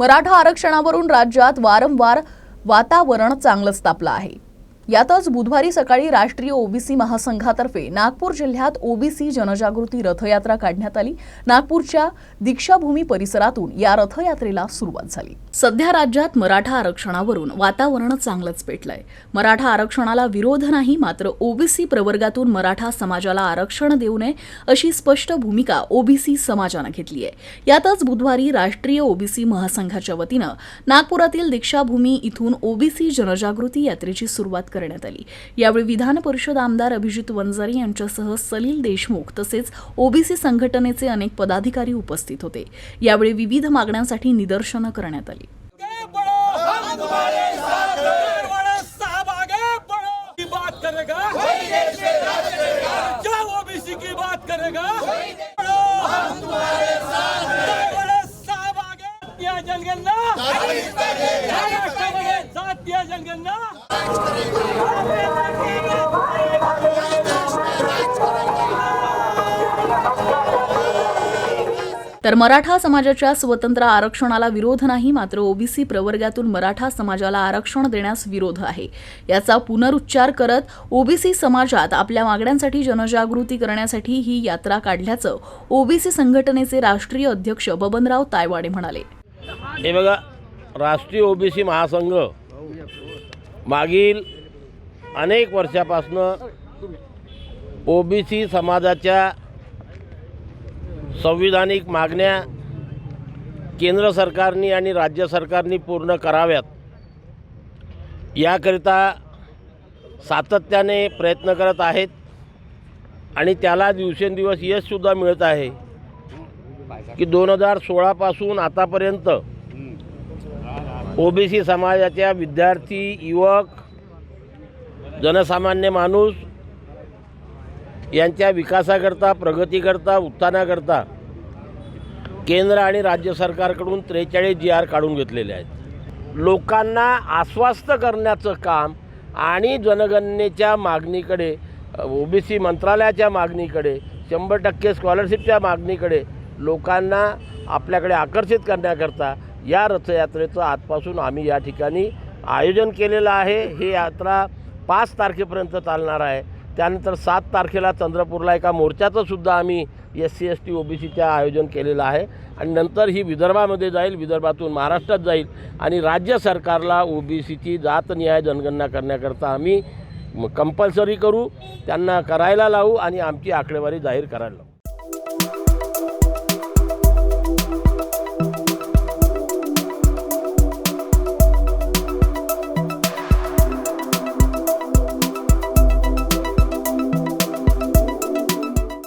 मराठा आरक्षणावरून राज्यात वारंवार वातावरण चांगलंच तापलं आहे. यातच बुधवारी सकाळी राष्ट्रीय ओबीसी महासंघातर्फे नागपूर जिल्ह्यात ओबीसी जनजागृती रथयात्रा काढण्यात आली. नागपूरच्या दीक्षाभूमी परिसरातून या रथयात्रेला सुरुवात झाली. सध्या राज्यात मराठा आरक्षणावरून वातावरण चांगलंच पेटलंय. मराठा आरक्षणाला विरोध नाही मात्र ओबीसी प्रवर्गातून मराठा समाजाला आरक्षण देऊ नये अशी स्पष्ट भूमिका ओबीसी समाजानं घेतली आहे. यातच बुधवारी राष्ट्रीय ओबीसी महासंघाच्या वतीनं नागपुरातील दीक्षाभूमी इथून ओबीसी जनजागृती यात्रेची सुरुवात करण्यात आली. यावेळी विधान परिषद आमदार अभिजित वंजारी यांच्यासह सलील देशमुख तसेच ओबीसी संघटनेचे अनेक पदाधिकारी उपस्थित होते. यावेळी विविध मागण्यांसाठी निदर्शनं करण्यात आली. आगे तर मराठा समाजाच्या स्वतंत्र आरक्षणाला विरोध नाही मात्र ओबीसी प्रवर्गातून मराठा समाजाला आरक्षण देण्यास विरोध आहे. याचा पुनरुच्चार करत ओबीसी समाजात आपल्या मागण्यांसाठी जनजागृती करण्यासाठी ही यात्रा काढल्याचं ओबीसी संघटनेचे राष्ट्रीय अध्यक्ष बबनराव तायवाडे म्हणाले. हे बघा राष्ट्रीय ओबीसी महासंघ मागील अनेक वर्षापासनं ओबीसी समाजाच्या संविधानिक मागण्या केंद्र सरकारनी आणि राज्य सरकारनी पूर्ण कराव्यात. याकरिता सातत्याने प्रयत्न करत आहेत आणि त्याला दिवसेंदिवस यशसुद्धा मिळत आहे. की दोन हजार सोळापासून आतापर्यंत ओबीसी समाजाच्या विद्यार्थी युवक जनसामान्य माणूस यांच्या विकासाकरता प्रगतीकरता उत्थानाकरता केंद्र आणि राज्य सरकारकडून त्रेचाळीस जी आर काढून घेतलेले आहेत. लोकांना आश्वस्त करण्याचं काम आणि जनगणनेच्या मागणीकडे ओबीसी मंत्रालयाच्या मागणीकडे शंभर टक्के स्कॉलरशिपच्या मागणीकडे लोकांना आपल्याकडे आकर्षित करण्याकरता या रथयात्रेचं आजपासून आम्ही या ठिकाणी आयोजन केलेलं आहे. ही यात्रा पाच तारखेपर्यंत चालणार आहे. त्यानंतर सात तारखेला चंद्रपूरला एका मोर्चाचं सुद्धा आम्ही S C S T O B सीचं आयोजन केलेलं आहे. आणि नंतर ही विदर्भामध्ये जाईल विदर्भातून महाराष्ट्रात जाईल आणि राज्य सरकारला ओ बी सीची जातनिहाय जनगणना करण्याकरता आम्ही कंपल्सरी करू त्यांना करायला लावू आणि आमची आकडेवारी जाहीर करायला लावू.